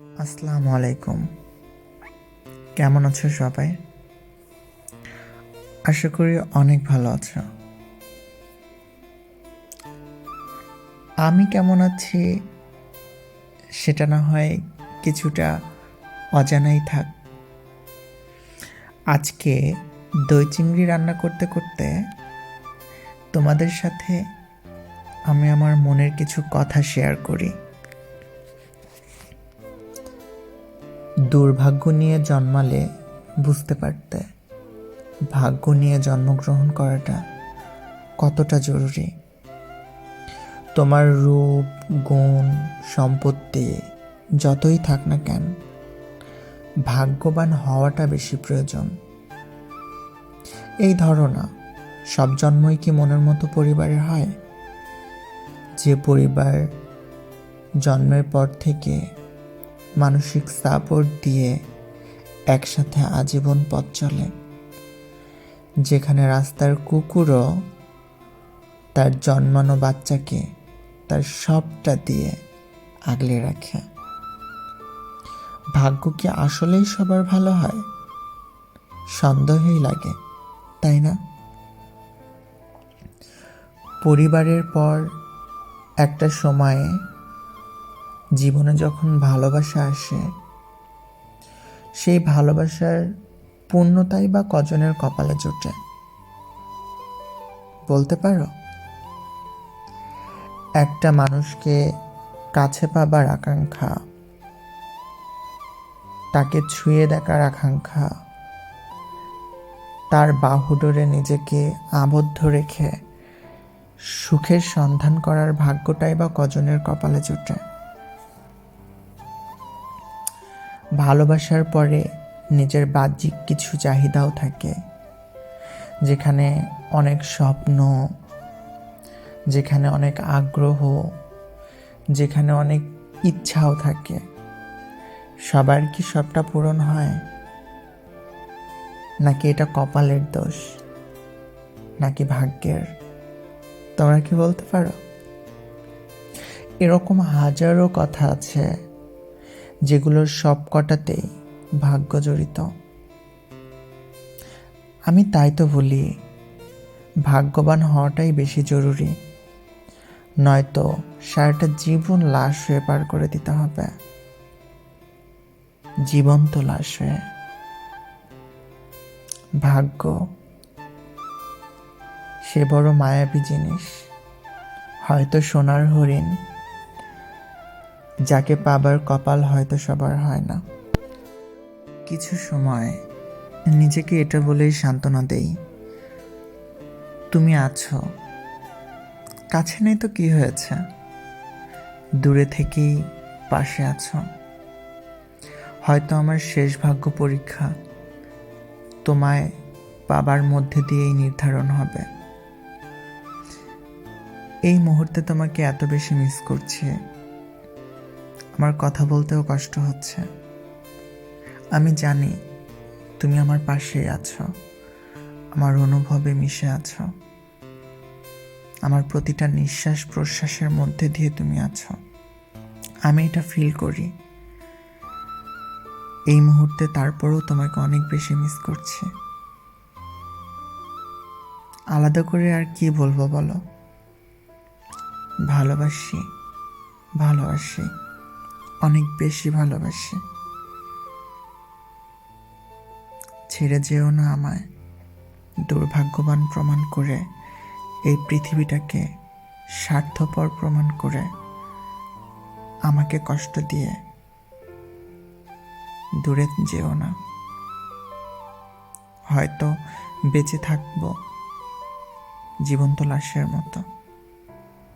আসসালামু আলাইকুম। কেমন আছো সবাই? আশা করি অনেক ভালো আছো। আমি কেমন আছি সেটা না হয় কিছুটা অজানাই থাক। আজকে দই চিংড়ি রান্না করতে করতে তোমাদের সাথে আমি আমার মনের কিছু কথা শেয়ার করি। দুর্ভাগ্য নিয়ে জন্মালে বুঝতে পারতে। ভাগ্য নিয়ে জন্মগ্রহণ করাটা কতটা জরুরি? তোমার রূপ, গুণ, সম্পত্তি যতই থাক না কেন, ভাগ্যবান হওয়াটা বেশি প্রয়োজন। এই ধারণা সব জন্মই কি মনের মতো পরিবারের হয়? যে পরিবার জন্মের পর থেকে মানসিক সাপোর্ট দিয়ে একসাথে আজীবন পথ চলে। যেখানে রাস্তার কুকুরও তার জন্মানো বাচ্চাকে তার সবটা দিয়ে আগলে রাখে। ভাগ্য কি আসলেই সবার ভালো হয়? সন্দেহই লাগে, তাই না? পরিবারের পর একটা সময়ে জীবনে যখন ভালোবাসা আসে, সেই ভালোবাসার পূর্ণতাই বা কজনের কপালে জোটে। বলতে পারো? একটা মানুষকে কাছে পাবার আকাঙ্ক্ষা, তাকে ছুঁয়ে দেখার আকাঙ্ক্ষা, তার বাহুডোরে নিজেকে আবদ্ধ রেখে সুখের সন্ধান করার ভাগ্যটাই বা কজনের কপালে জোটে। ভালোবাসার পরে নিজের বাহ্যিক কিছু চাহিদাও থাকে। যেখানে অনেক স্বপ্ন, যেখানে অনেক আগ্রহ, যেখানে অনেক ইচ্ছাও থাকে। সবার কি সবটা পূরণ হয়? নাকি এটা কপালের দোষ? নাকি ভাগ্যের? তোমরা কি বলতে পারো? এরকম হাজারো কথা আছে যেগুলোর সব কটাতেই ভাগ্য জড়িত। আমি তাই তো বলি, ভাগ্যবান হওয়াটাই বেশি জরুরি। নয়তো সারাটা জীবন লাশ হয়ে পার করে দিতে হবে। জীবন্ত লাশ হয়ে। ভাগ্য সে বড় মায়াবী জিনিস। হয়তো সোনার হরিণ যাকে পাবার কপাল হয়তো সবার হয় না। কিছু সময় নিজেকে এটা বলেই সান্ত্বনা দেই। তুমি আছো। কাছে নেই তো কি হয়েছে? দূরে থেকেই পাশে আছো। হয়তো আমার শেষ ভাগ্য পরীক্ষা তোমায় পাবার মধ্যে দিয়েই নির্ধারণ হবে। এই মুহূর্তে তোমাকে এত বেশি মিস করছি। আমার কথা বলতেও কষ্ট হচ্ছে। আমি জানি তুমি আমার পাশেই আছো। আমার অনুভবে মিশে আছো। আমার প্রতিটা নিঃশ্বাস প্রশ্বাসের মধ্যে দিয়ে তুমি আছো। আমি এটা ফিল করি। এই মুহূর্তে তারপরেও তোমাকে অনেক বেশি মিস করছি। আলাদা করে আর কি বলব বলো? ভালোবাসি ভালোবাসি। অনেক বেশি ভালোবাসি। ছেড়ে যেও না আমায়, দুর্ভাগ্যবান প্রমাণ করে, এই পৃথিবীটাকে স্বার্থপর প্রমাণ করে আমাকে কষ্ট দিয়ে দূরে যেও না। হয়তো বেঁচে থাকব জীবন্ত লাশের মতো।